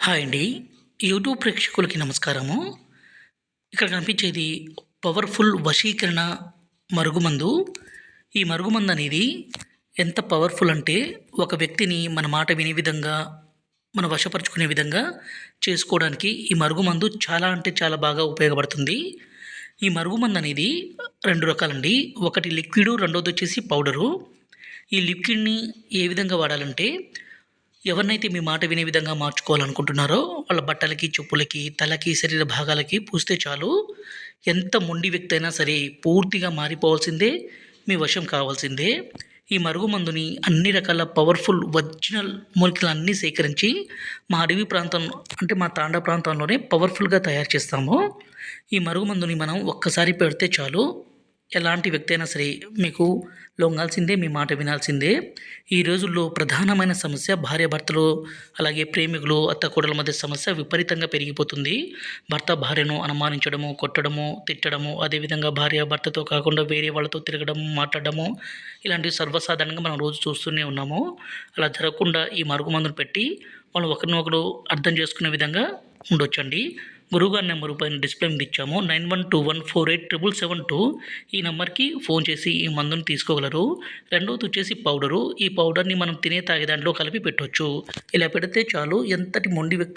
Hi అండి. YouTube ప్రేక్షకులకి నమస్కారము. ఇక్కడ కనిపించేది పవర్ఫుల్ వశీకరణ మరుగుమందు. ఈ మరుగుమందు అనేది ఎంత పవర్ఫుల్ అంటే ఒక వ్యక్తిని మన మాట వినే విధంగా మన వశపరుచుకునే విధంగా చేసుకోవడానికి ఈ మరుగుమందు చాలా అంటే చాలా బాగా ఉపయోగపడుతుంది. ఈ మరుగుమందు అనేది రెండు రకాలండి. ఒకటి లిక్విడ్ రెండోది వచ్చేసి పౌడరు. ఈ లిక్విడ్ని ఏ విధంగా వాడాలంటే ఎవరినైతే మీ మాట వినే విధంగా మార్చుకోవాలనుకుంటున్నారో వాళ్ళ బట్టలకి చెప్పులకి తలకి శరీర భాగాలకి పూస్తే చాలు. ఎంత మొండి వ్యక్తి అయినా సరే పూర్తిగా మారిపోవాల్సిందే మీ వశం కావాల్సిందే. ఈ మరుగుమందుని అన్ని రకాల పవర్ఫుల్ ఒరిజినల్ మూలికలు అన్నీ సేకరించి మా అడవి ప్రాంతం అంటే మా తాండా ప్రాంతంలోనే పవర్ఫుల్గా తయారు చేస్తాము. ఈ మరుగుమందుని మనం ఒక్కసారి పెడితే చాలు. ఎలాంటి వ్యక్తి అయినా సరే మీకు లొంగాల్సిందే మీ మాట వినాల్సిందే. ఈ రోజుల్లో ప్రధానమైన సమస్య భార్యాభర్తలు అలాగే ప్రేమికులు అత్త కోడల మధ్య సమస్య విపరీతంగా పెరిగిపోతుంది. భర్త భార్యను అనుమానించడము కొట్టడము తిట్టడము అదేవిధంగా భార్య భర్తతో కాకుండా వేరే వాళ్ళతో తిరగడము మాట్లాడడము ఇలాంటివి సర్వసాధారణంగా మనం రోజు చూస్తూనే ఉన్నాము. అలా జరగకుండా ఈ మరుగుమందును పెట్టి వాళ్ళు ఒకరినొకరు అర్థం చేసుకునే విధంగా ఉండొచ్చండి. గురువుగారి నెంబర్ పైన డిస్ప్లే మీద ఇచ్చాము. Nine one two one four eight triple seven two ఈ నెంబర్కి ఫోన్ చేసి ఈ మందుని తీసుకోగలరు. రెండవది వచ్చేసి పౌడరు. ఈ పౌడర్ని మనం తినే తాగే దాంట్లో కలిపి పెట్టవచ్చు ఇలా పెడితే చాలు. ఎంతటి మొండి వ్యక్తి